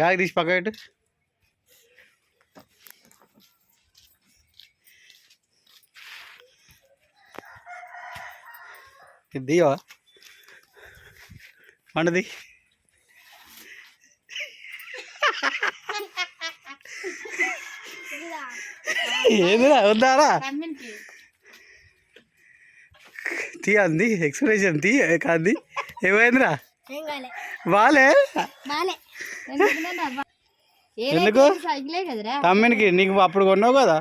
Bag తీసి పక్క పెట్టు. ఇది దియవా వండది ఏదిరా వద్దారా? తీయంది ఎక్స్ప్రెషన్ తీ కాంది ఏమైందిరా? బాలే ఎందుకు? తమ్మినికి నీకు అప్పుడు కొన్నావు కదా?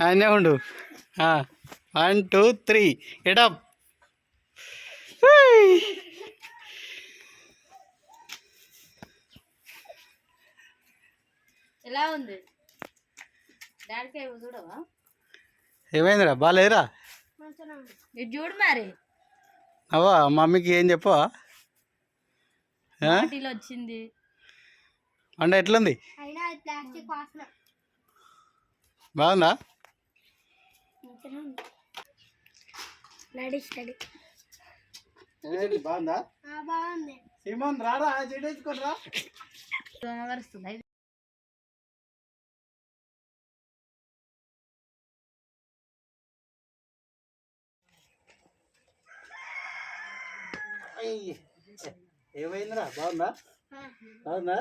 ఆయనే ఉండు. వన్ టూ త్రీ ఎటప్ ఎలా ఉంది? డాడీకి చూడవా? ఏమైందిరా? బాలేదురా? ఇది చూడు మరి. అవ్వా మమ్మీకి ఏం చెప్పవా? బాటిల్ వచ్చింది. వంట ఎట్లుంది? అయినా అది ప్లాస్టిక్ వాసన. బాగుందా? బాగుందా? సిమోన్ రారా? చెడేసుకొని రా. ఏమైందిరా? బాగుందా? బాగుందా?